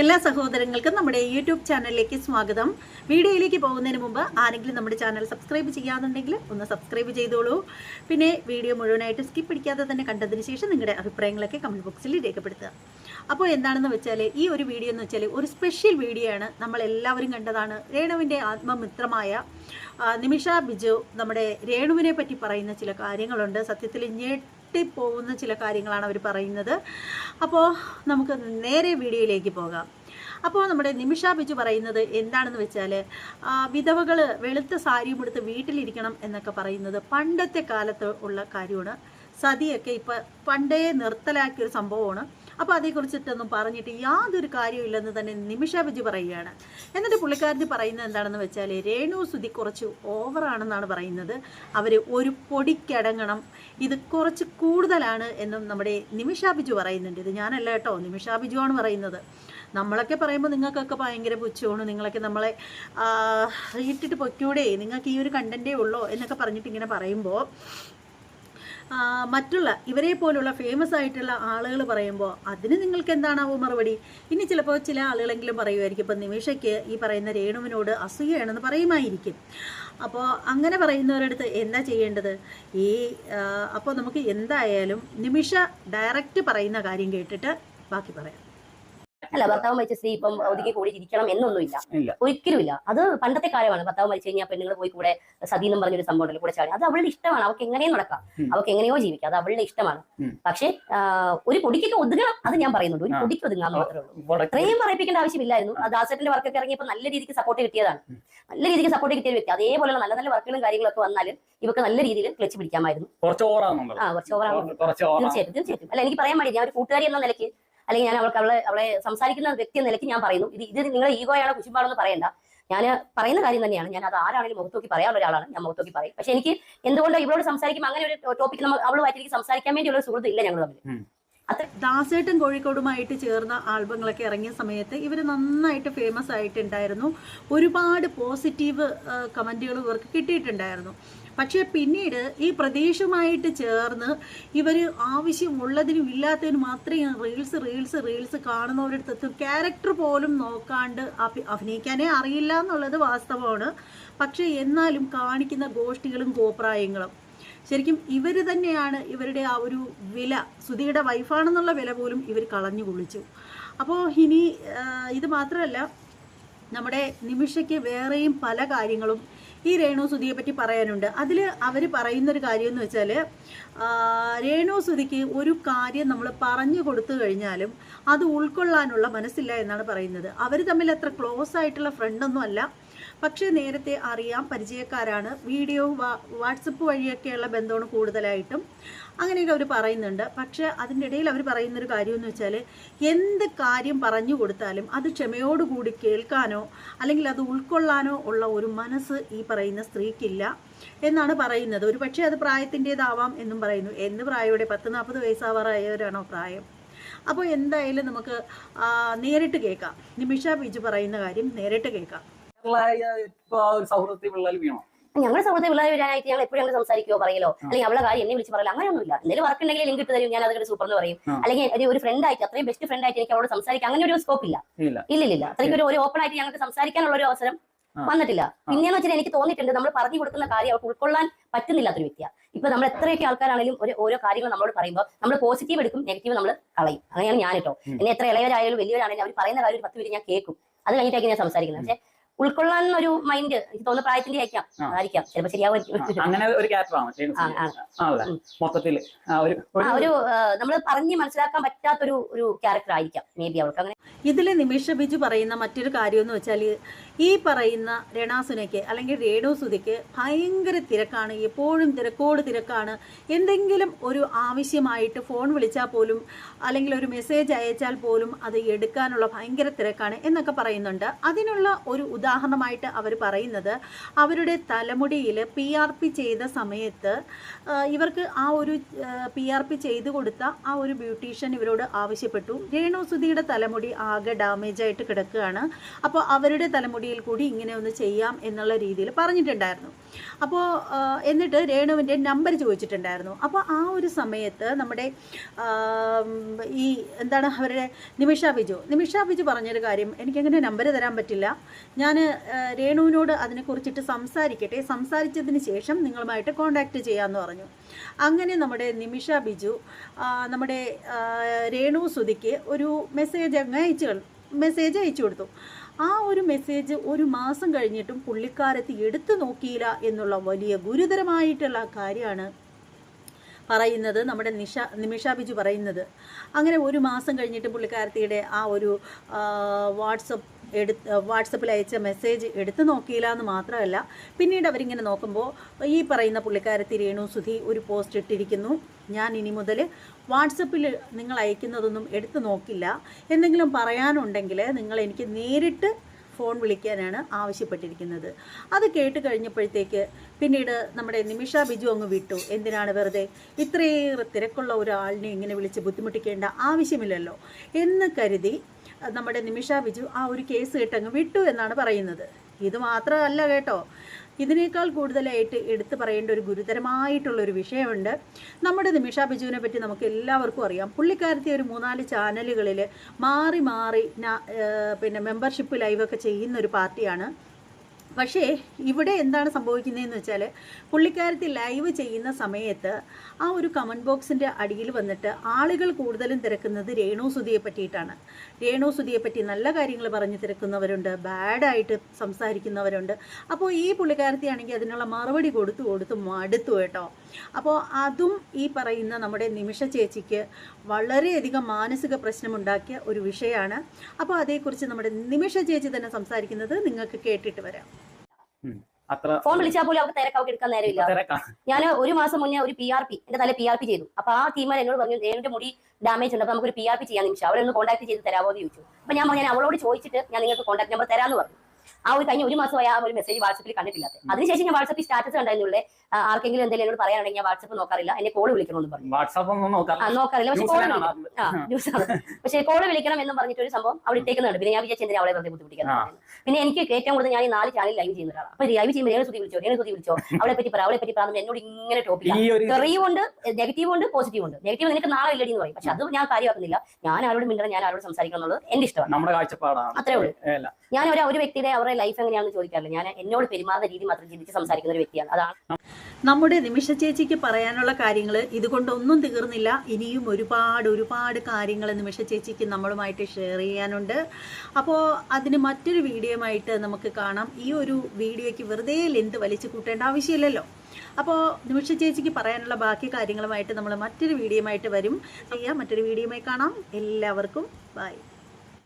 എല്ലാ സഹോദരങ്ങൾക്കും നമ്മുടെ യൂട്യൂബ് ചാനലിലേക്ക് സ്വാഗതം. വീഡിയോയിലേക്ക് പോകുന്നതിന് മുമ്പ് ആരെങ്കിലും നമ്മുടെ ചാനൽ സബ്സ്ക്രൈബ് ചെയ്യാന്നുണ്ടെങ്കിൽ ഒന്ന് സബ്സ്ക്രൈബ് ചെയ്തോളൂ. പിന്നെ വീഡിയോ മുഴുവനായിട്ട് സ്കിപ്പ് പിടിക്കാതെ തന്നെ കണ്ടതിന് ശേഷം നിങ്ങളുടെ അഭിപ്രായങ്ങളൊക്കെ കമന്റ് ബോക്സിൽ രേഖപ്പെടുത്തുക. അപ്പോൾ എന്താണെന്ന് വെച്ചാൽ ഈ ഒരു വീഡിയോ എന്ന് വെച്ചാൽ ഒരു സ്പെഷ്യൽ വീഡിയോ ആണ്. നമ്മൾ എല്ലാവരും കണ്ടതാണ്. രേണുവിന്റെ ആത്മമിത്രമായ നിമിഷ ബിജു നമ്മുടെ രേണുവിനെ പറ്റി പറയുന്ന ചില കാര്യങ്ങളുണ്ട്. സത്യത്തിൽ ഞെട്ടിപ്പോകുന്ന ചില കാര്യങ്ങളാണ് അവർ പറയുന്നത്. അപ്പോൾ നമുക്ക് നേരെ വീഡിയോയിലേക്ക് പോകാം. അപ്പോൾ നമ്മുടെ നിമിഷ ബിജു പറയുന്നത് എന്താണെന്ന് വെച്ചാൽ വിധവകൾ വെളുത്ത സാരിയും എടുത്ത് വീട്ടിലിരിക്കണം എന്നൊക്കെ പറയുന്നത് പണ്ടത്തെ കാലത്ത് ഉള്ള കാര്യമാണ്. സതിയൊക്കെ ഇപ്പം പണ്ടേ നിർത്തലാക്കിയൊരു സംഭവമാണ്. അപ്പോൾ അതേക്കുറിച്ചിട്ടൊന്നും പറഞ്ഞിട്ട് യാതൊരു കാര്യമില്ലെന്ന് തന്നെ നിമിഷ ബിജു പറയുകയാണ്. എന്നിട്ട് പുള്ളിക്കാരത്തി പറയുന്നത് എന്താണെന്ന് വെച്ചാൽ രേണു സുതി കുറച്ച് ഓവറാണെന്നാണ് പറയുന്നത്. അവർ ഒരു പൊടിക്കടങ്ങണം. ഇത് കുറച്ച് കൂടുതലാണ് എന്നും നമ്മുടെ നിമിഷ ബിജു പറയുന്നുണ്ട്. ഇത് ഞാനല്ല കേട്ടോ നിമിഷ ബിജു ആണ് പറയുന്നത്. നമ്മളൊക്കെ പറയുമ്പോൾ നിങ്ങൾക്കൊക്കെ ഭയങ്കര പുച്ഛമാണ്. നിങ്ങളൊക്കെ നമ്മളെ ഇട്ടിട്ട് പൊയ്ക്കൂടെ. നിങ്ങൾക്ക് ഈ ഒരു കണ്ടന്റേ ഉള്ളോ എന്നൊക്കെ പറഞ്ഞിട്ട് ഇങ്ങനെ പറയുമ്പോൾ മറ്റുള്ള ഇവരെ പോലുള്ള ഫേമസ് ആയിട്ടുള്ള ആളുകൾ പറയുമ്പോൾ അതിന് നിങ്ങൾക്ക് എന്താണാവോ മറുപടി? ഇനി ചിലപ്പോൾ ചില ആളുകളെങ്കിലും പറയുമായിരിക്കും. ഇപ്പം നിമിഷയ്ക്ക് ഈ പറയുന്ന രേണുവിനോട് അസൂയയാണെന്ന് പറയുമായിരിക്കും. അപ്പോൾ അങ്ങനെ പറയുന്നവരടുത്ത് എന്താ ചെയ്യേണ്ടത്? ഈ അപ്പോൾ നമുക്ക് എന്തായാലും നിമിഷ ഡയറക്റ്റ് പറയുന്ന കാര്യം കേട്ടിട്ട് ബാക്കി പറയാം. അല്ല ഭർത്താവ് മരിച്ച സ്ത്രീ ഇപ്പം ഒതുക്കി കൂടി ഇരിക്കണം എന്നൊന്നുമില്ല. ഇല്ല. ഒരിക്കലും ഇല്ല അത് പണ്ടത്തെ കാലമാണ്. ഭർത്താവ് മരിച്ചു കഴിഞ്ഞാൽ പെണ്ണുങ്ങൾ പോയി കൂടെ സതി എന്നും പറഞ്ഞൊരു സംഭവം ഉണ്ടല്ലോ കൂടെ ചാടി. അത് അവളുടെ ഇഷ്ടമാണ്. അവൾക്ക് എങ്ങനെയും നടക്കാം. അവൾക്ക് എങ്ങനെയോ ജീവിക്കാം. അത് അവളുടെ ഇഷ്ടമാണ്. പക്ഷെ ഒരു പൊടിക്കൊക്കെ ഒതുങ്ങണം അത് ഞാൻ പറയുന്നുണ്ട്. ഒരു. പൊടിക്ക് ഒതുങ്ങാൻ മാത്രമേ ഉള്ളൂ. ഇത്രയും പറയിപ്പിക്കേണ്ട ആവശ്യമില്ലായിരുന്നു. ആ ദാസേട്ടന്റെ വർക്കൊക്കെ ഇറങ്ങിയപ്പോൾ നല്ല രീതിക്ക് സപ്പോർട്ട് കിട്ടിയതാണ്. നല്ല രീതിക്ക് സപ്പോർട്ട് കിട്ടിയ വ്യക്തി. അതേപോലെയുള്ള നല്ല നല്ല വർക്കുകളും കാര്യങ്ങളൊക്കെ വന്നാലും ഇവക്ക് നല്ല രീതിയിൽ ക്ലച്ച് പിടിക്കാമായിരുന്നു. കുറച്ച് ഓവറാണെന്നുള്ളത്. ആ കുറച്ച് ഓവറാണ്. തീർച്ചയായിട്ടും തീർച്ചയായിട്ടും. അല്ല എനിക്ക് പറയാൻ മതി ഞാൻ ഒരു കൂട്ടുകാരി എന്ന നിലയ്ക്ക് അല്ലെങ്കിൽ ഞാൻ അവൾക്ക് അവളെ അവളെ സംസാരിക്കുന്ന വ്യക്തി എന്ന നിലയ്ക്ക് ഞാൻ പറയുന്നു. ഇത് ഇത് നിങ്ങളെ ഈഗോയാണോ കുശുമ്പാണെന്ന് പറയണ്ട. ഞാൻ പറയുന്ന കാര്യം തന്നെയാണ്. ഞാൻ അത് ആരാണെങ്കിലും മുഖത്ത് നോക്കി പറയാനുള്ള ഒരാളാണ്. ഞാൻ മുഖത്ത് നോക്കി പറയും. പക്ഷെ എനിക്ക് എന്തുകൊണ്ട് ഇവളോട് സംസാരിക്കും അങ്ങനെ ഒരു ടോപ്പിക് നമ്മൾ അവളുമായിട്ട് എനിക്ക് സംസാരിക്കാൻ വേണ്ടിയുള്ള സുഹൃത്ത് ഇല്ല ഞങ്ങൾ തമ്മിൽ. ദാസേട്ടൻ കോഴിക്കോടുമായിട്ട് ചേർന്ന ആൽബങ്ങളൊക്കെ ഇറങ്ങിയ സമയത്ത് ഇവർ നന്നായിട്ട് ഫേമസ് ആയിട്ടുണ്ടായിരുന്നു. ഒരുപാട് പോസിറ്റീവ് കമന്റുകൾ ഇവർക്ക് കിട്ടിയിട്ടുണ്ടായിരുന്നു. പക്ഷേ പിന്നീട് ഈ പ്രദേശമായിട്ട് ചേർന്ന് ഇവർ ആവശ്യമുള്ളതിനും ഇല്ലാത്തതിനും മാത്രമേ റീൽസ് റീൽസ് റീൽസ് കാണുന്നവരുടെ കാണുന്നവരടുത്ത് ക്യാരക്ടർ പോലും നോക്കാണ്ട് അഭിനയിക്കാനേ അറിയില്ല എന്നുള്ളത് വാസ്തവമാണ്. പക്ഷേ എന്നാലും കാണിക്കുന്ന ഗോഷ്ഠികളും കോപ്രായങ്ങളും ശരിക്കും ഇവർ തന്നെയാണ് ഇവരുടെ ആ ഒരു വില സുധിയുടെ വൈഫാണെന്നുള്ള വില പോലും ഇവർ കളഞ്ഞു കുളിച്ചു. അപ്പോൾ ഇനി ഇത് മാത്രമല്ല നമ്മുടെ നിമിഷയ്ക്ക് വേറെയും പല കാര്യങ്ങളും ഈ രേണു സുധിയെ പറ്റി പറയാനുണ്ട്. അതിൽ അവർ പറയുന്നൊരു കാര്യം എന്ന് വെച്ചാൽ രേണു സുധിക്ക് ഒരു കാര്യം നമ്മൾ പറഞ്ഞു കൊടുത്തു കഴിഞ്ഞാലും അത് ഉൾക്കൊള്ളാനുള്ള മനസ്സില്ല എന്നാണ് പറയുന്നത്. അവർ തമ്മിൽ അത്ര ക്ലോസ് ആയിട്ടുള്ള ഫ്രണ്ടൊന്നും അല്ല. പക്ഷേ നേരത്തെ അറിയാം പരിചയക്കാരാണ്. വീഡിയോ വാട്സപ്പ് വഴിയൊക്കെയുള്ള ബന്ധമാണ് കൂടുതലായിട്ടും. അങ്ങനെയൊക്കെ അവർ പറയുന്നുണ്ട്. പക്ഷേ അതിന്റെ ഇടയിൽ അവർ പറയുന്നൊരു കാര്യം എന്ന് വെച്ചാൽ എന്ത് കാര്യം പറഞ്ഞു കൊടുത്താലും അത് ക്ഷമയോടുകൂടി കേൾക്കാനോ അല്ലെങ്കിൽ അത് ഉൾക്കൊള്ളാനോ ഉള്ള ഒരു മനസ്സ് ഈ പറയുന്ന സ്ത്രീക്കില്ല എന്നാണ് പറയുന്നത്. ഒരു പക്ഷേ അത് പ്രായത്തിന്റേതാവാം എന്നും പറയുന്നു. എന്ത് പ്രായയുടെ പത്ത് നാൽപ്പത് വയസ്സാവാറായവരാണോ പ്രായം? അപ്പോൾ എന്തായാലും നമുക്ക് നേരിട്ട് കേൾക്കാം. നിമിഷ ബിജു പറയുന്ന കാര്യം നേരിട്ട് കേൾക്കാം. ഇപ്പൊ സൗഹൃദത്തിൽ വീണോ? ഞങ്ങളുടെ സൗഹൃദ പിള്ളേർ വരാനായിട്ട് ഞങ്ങൾ എപ്പോഴും ഞങ്ങൾ സംസാരിക്കുമോ പറയലോ? അല്ലെങ്കിൽ അവളെ കാര്യം എന്നെ വിളിച്ച് പറയില്ല അങ്ങനെയൊന്നുമില്ല. എന്തെങ്കിലും വർക്ക് ഉണ്ടെങ്കിൽ ലിങ്ക് ഇട്ട് തരും. ഞാൻ അതൊക്കെ സൂപ്പർ എന്ന് പറയും. അല്ലെങ്കിൽ ഒരു- ഒരു ഫ്രണ്ട് ആയിട്ട് അത്രയും ബെസ്റ്റ് ഫ്രണ്ട് ആയിട്ട് എനിക്ക് അവളോട് സംസാരിക്കാം അങ്ങനെ ഒരു സ്കോപ്പ് ഇല്ല. ഇല്ല. ഇല്ല ഇല്ല അത്രയ്ക്ക് ഒരു ഓപ്പൺ ആയിട്ട് ഞങ്ങൾക്ക് സംസാരിക്കാനുള്ള ഒരു അവസരം വന്നിട്ടില്ല. പിന്നെയെന്ന് വെച്ചാൽ എനിക്ക് തോന്നിയിട്ടുണ്ട് നമ്മൾ പറഞ്ഞു കൊടുക്കുന്ന കാര്യം അവർക്ക് ഉൾക്കൊള്ളാൻ പറ്റുന്നില്ലാത്തൊരു വ്യക്തിയാണ് ഇപ്പൊ നമ്മൾ എത്രയൊക്കെ ആൾക്കാരാണെങ്കിലും ഒരു ഓരോ കാര്യങ്ങൾ നമ്മളോട് പറയുമ്പോൾ നമ്മൾ പോസിറ്റീവ് എടുക്കും നെഗറ്റീവ് നമ്മൾ കളയും. അങ്ങനെയാണ് ഞാൻ കേട്ടോ എന്നെ എത്ര ഇളയവരായാലും വലിയവരാണെങ്കിലും അവർ പറയുന്ന കാര്യം ഒരു പത്ത് പേര് ഞാൻ കേൾക്കും. അത് കഴിഞ്ഞിട്ടായിരിക്കും ഞാൻ സംസാരിക്കുന്നത്. പക്ഷേ ഉൾക്കൊള്ളാൻ ഒരു മൈൻഡ് എനിക്ക് തോന്നുന്ന പ്രായത്തിന്റെ ആയിരിക്കാം. ആയിരിക്കാം. ചിലപ്പോ ശരിയാവുമായിരിക്കും അങ്ങനെ ഒരു ക്യാരക്ടറാണ് മൊത്തത്തിൽ. ഒരു ഒരു നമ്മൾ പറഞ്ഞ് മനസ്സിലാക്കാൻ പറ്റാത്തൊരു ഒരു ക്യാരക്ടർ ആയിരിക്കാം. മേ ബി അവൾക്ക് അങ്ങനെ. ഇതിൽ നിമിഷ ബിജു പറയുന്ന മറ്റൊരു കാര്യം എന്ന് വെച്ചാൽ ഈ പറയുന്ന രണാസുനയ്ക്ക് അല്ലെങ്കിൽ രേണു സുധിക്ക് ഭയങ്കര തിരക്കാണ്. എപ്പോഴും തിരക്കോട് തിരക്കാണ്. എന്തെങ്കിലും ഒരു ആവശ്യമായിട്ട് ഫോൺ വിളിച്ചാൽ പോലും അല്ലെങ്കിൽ ഒരു മെസ്സേജ് അയച്ചാൽ പോലും അത് എടുക്കാനുള്ള ഭയങ്കര തിരക്കാണ് എന്നൊക്കെ പറയുന്നുണ്ട്. അതിനുള്ള ഒരു ഉദാഹരണമായിട്ട് അവർ പറയുന്നത് അവരുടെ തലമുടിയിൽ പി ആർ പി ചെയ്ത സമയത്ത് ഇവർക്ക് ആ ഒരു പി ആർ പി ചെയ്ത് കൊടുത്ത ആ ഒരു ബ്യൂട്ടീഷ്യൻ ഇവരോട് ആവശ്യപ്പെട്ടു. രേണുസുതിയുടെ തലമുടി ആകെ ഡാമേജ് ആയിട്ട് കിടക്കുകയാണ്. അപ്പോൾ അവരുടെ തലമുടിയിൽ കൂടി ഇങ്ങനെ ഒന്ന് ചെയ്യാം എന്നുള്ള രീതിയിൽ പറഞ്ഞിട്ടുണ്ടായിരുന്നു. അപ്പോൾ എന്നിട്ട് രേണുവിന്റെ നമ്പർ ചോദിച്ചിട്ടുണ്ടായിരുന്നു. അപ്പോൾ ആ ഒരു സമയത്ത് നമ്മുടെ ഈ എന്താണ് അവരുടെ നിമിഷ ബിജു. നിമിഷ ബിജു പറഞ്ഞൊരു കാര്യം എനിക്കങ്ങനെ നമ്പർ തരാൻ പറ്റില്ല. ഞാൻ രേണുവിനോട് അതിനെക്കുറിച്ചിട്ട് സംസാരിക്കട്ടെ. സംസാരിച്ചതിന് ശേഷം നിങ്ങളുമായിട്ട് കോൺടാക്റ്റ് ചെയ്യാമെന്ന് പറഞ്ഞു. അങ്ങനെ നമ്മുടെ നിമിഷ ബിജു നമ്മുടെ രേണു സുധിക്ക് ഒരു മെസ്സേജ് അങ്ങ് അയച്ചു മെസ്സേജ് അയച്ചു കൊടുത്തു. ആ ഒരു മെസ്സേജ് ഒരു മാസം കഴിഞ്ഞിട്ടും പുള്ളിക്കാരത്തി എടുത്തു നോക്കിയില്ല എന്നുള്ള വലിയ ഗുരുതരമായിട്ടുള്ള കാര്യമാണ് പറയുന്നത് നമ്മുടെ നിഷ നിമിഷ ബിജു പറയുന്നത്. അങ്ങനെ ഒരു മാസം കഴിഞ്ഞിട്ട് പുള്ളിക്കാരത്തിയുടെ ആ ഒരു വാട്സപ്പ് എടുത്ത് വാട്സപ്പിൽ അയച്ച മെസ്സേജ് എടുത്തു നോക്കിയില്ല എന്ന് മാത്രമല്ല പിന്നീട് അവരിങ്ങനെ നോക്കുമ്പോൾ ഈ പറയുന്ന പുള്ളിക്കാരത്തി രേണു സുധി ഒരു പോസ്റ്റ് ഇട്ടിരിക്കുന്നു. ഞാൻ ഇനി മുതൽ വാട്സപ്പിൽ നിങ്ങൾ അയക്കുന്നതൊന്നും എടുത്തു നോക്കില്ല. എന്തെങ്കിലും പറയാനുണ്ടെങ്കിൽ നിങ്ങൾ എനിക്ക് നേരിട്ട് ഫോൺ വിളിക്കാനാണ് ആവശ്യപ്പെട്ടിരിക്കുന്നത്. അത് കേട്ട് കഴിഞ്ഞപ്പോഴത്തേക്ക് പിന്നീട് നമ്മുടെ നിമിഷ ബിജു അങ്ങ് വിട്ടു. എന്തിനാണ് വെറുതെ ഇത്രയേറെ തിരക്കുള്ള ഒരാളിനെ ഇങ്ങനെ വിളിച്ച് ബുദ്ധിമുട്ടിക്കേണ്ട ആവശ്യമില്ലല്ലോ എന്ന് കരുതി നമ്മുടെ നിമിഷ ബിജു ആ ഒരു കേസ് കേട്ടങ്ങ് വിട്ടു എന്നാണ് പറയുന്നത്. ഇത് മാത്രമല്ല കേട്ടോ ഇതിനേക്കാൾ കൂടുതലായിട്ട് എടുത്തു പറയേണ്ട ഒരു ഗുരുതരമായിട്ടുള്ള ഒരു വിഷയമുണ്ട്. നമ്മുടെ നിമിഷ ബിജുവിനെ പറ്റി നമുക്ക് എല്ലാവർക്കും അറിയാം. പുള്ളിക്കാരത്തി ഒരു മൂന്നാൽ ചാനലുകളിൽ മാറി മാറി പിന്നെ മെമ്പർഷിപ്പ് ലൈവൊക്കെ ചെയ്യുന്ന ഒരു പാർട്ടിയാണ്. പക്ഷേ ഇവിടെ എന്താണ് സംഭവിക്കുന്നതെന്ന് വെച്ചാൽ പുള്ളിക്കാരത്തി ലൈവ് ചെയ്യുന്ന സമയത്ത് ആ ഒരു കമന്റ് ബോക്സിന്റെ അടിയിൽ വന്നിട്ട് ആളുകൾ കൂടുതലും തിരക്കുന്നത് രേണു സുധിയെ പറ്റിയിട്ടാണ്. രേണു സുധിയെ പറ്റി നല്ല കാര്യങ്ങൾ പറഞ്ഞ് തിരക്കുന്നവരുണ്ട് ബാഡായിട്ട് സംസാരിക്കുന്നവരുണ്ട്. അപ്പോൾ ഈ പുള്ളിക്കാരത്തിയാണെങ്കിൽ അതിനുള്ള മറുപടി കൊടുത്തു കൊടുത്തു മടുത്തു കേട്ടോ. അപ്പോൾ അതും ഈ പറയുന്ന നമ്മുടെ നിമിഷ ചേച്ചിക്ക് വളരെയധികം മാനസിക പ്രശ്നമുണ്ടാക്കിയ ഒരു വിഷയമാണ്. അപ്പോൾ അതേക്കുറിച്ച് നമ്മുടെ നിമിഷ ചേച്ചി തന്നെ സംസാരിക്കുന്നത് നിങ്ങൾക്ക് കേട്ടിട്ട് വരാം. അത്ര ഫോൺ വിളിച്ചാൽ പോലും അവർക്ക് തിരക്ക് അവർക്ക് എടുക്കാൻ നേരമില്ല. ഞാൻ ഒരു മാസം മുന്നേ ഒരു പി ആർ പി എന്റെ തല പി ആർ പി ചെയ്തു. അപ്പൊ ആ ടീമർ എന്നോട് പറഞ്ഞു എന്റെ മുടി ഡാമേജ് ഉണ്ട് അപ്പൊ നമുക്ക് ഒരു പി ആർ പി ചെയ്യാൻ നിമിഷം. അവരെ ഒന്ന് കോൺടാക്ട് ചെയ്ത് തരാമോ എന്ന് ചോദിച്ചു. അപ്പൊ ഞാൻ പറഞ്ഞു ഞാൻ അവളോട് ചോദിച്ചിട്ട് ഞാൻ നിങ്ങൾക്ക് കോൺടാക്ട് നമ്പർ തരാമെന്ന് പറഞ്ഞു. ആ ഒരു കഴിഞ്ഞ ഒരു മാസമായി ആ ഒരു മെസ്സേജ് വാട്സപ്പിൽ കണ്ടിട്ടില്ലാത്ത. അതിനുശേഷം ഞാൻ വാട്സപ്പിൽ സ്റ്റാറ്റസ് കണ്ടായിരുന്നുള്ളേ ആർക്കെങ്കിലും എന്തെങ്കിലും എന്നോട് പറയാനുണ്ടെങ്കിൽ ഞാൻ വാട്സപ്പ് നോക്കാറില്ല. എന്നെ കോൾ വിളിക്കണമെന്ന് പറഞ്ഞു. നോക്കാറില്ല. പക്ഷെ കോൾ ന്യൂസാണ് പക്ഷെ കോൾ വിളിക്കണം എന്ന് പറഞ്ഞിട്ട് ഒരു സംഭവം അവിടെ ഇട്ടേക്കുന്നുണ്ട് പിന്നെ ഞാൻ വിചാരിച്ചു അവളെ വെറുതെ ബുദ്ധിമുട്ടിക്കുന്നത് പിന്നെ എനിക്ക് ഏറ്റവും കൂടുതൽ ഞാൻ ഈ നാല് ചാനൽ ലൈവ് ചെയ്യുന്ന ഒരാളാണ്. അപ്പൊ ലൈവ് ചെയ്യുമ്പോൾ ഏഴ് സുതി വിളിച്ചോ? ഏഴ് സുതി വിളിച്ചോ? അവളെ പറ്റി പറ അവളെ പറ്റി പറഞ്ഞു എന്നോട് ഇങ്ങനെ ടോപ്പിക് തെറിയും ഉണ്ട് നെഗറ്റീവ് ഉണ്ട് പോസിറ്റീവ് ഉണ്ട്. നെഗറ്റീവ് നിനക്ക് നാളെ ഇല്ലടി എന്ന് പറയും. പക്ഷെ അത് ഞാൻ കാര്യമാക്കുന്നില്ല. ഞാൻ ആരോട് മിണ്ടണം ഞാൻ ആരോട് സംസാരിക്കണം എന്നുള്ളത് എന്റെ ഇഷ്ടമാണ്. അത്രേ ഉള്ളൂ. ഞാൻ ഒരു വ്യക്തിയുടെ അവരുടെ ലൈഫ് എങ്ങനെയാണെന്ന് ചോദിക്കാറില്ല. ഞാൻ എന്നോട് പെരുമാറുന്ന രീതി മാത്രം ചിന്തിച്ച് സംസാരിക്കുന്ന ഒരു വ്യക്തിയാണ്. അതാണ്. നമ്മുടെ നിമിഷ ചേച്ചിക്ക് പറയാനുള്ള കാര്യങ്ങൾ ഇതുകൊണ്ടൊന്നും തീർന്നില്ല. ഇനിയും ഒരുപാട് ഒരുപാട് കാര്യങ്ങൾ നിമിഷ ചേച്ചിക്ക് നമ്മളുമായിട്ട് ഷെയർ ചെയ്യാനുണ്ട്. അപ്പോൾ അതിന് മറ്റൊരു വീഡിയോയുമായിട്ട് നമുക്ക് കാണാം. ഈ ഒരു വീഡിയോയ്ക്ക് വെറുതെ ലെന്ത് വലിച്ചു കൂട്ടേണ്ട ആവശ്യമില്ലല്ലോ. അപ്പോൾ നിമിഷ ചേച്ചിക്ക് പറയാനുള്ള ബാക്കി കാര്യങ്ങളുമായിട്ട് നമ്മൾ മറ്റൊരു വീഡിയോയുമായിട്ട് വരും. ചെയ്യാം. മറ്റൊരു വീഡിയോയുമായി കാണാം. എല്ലാവർക്കും ബൈ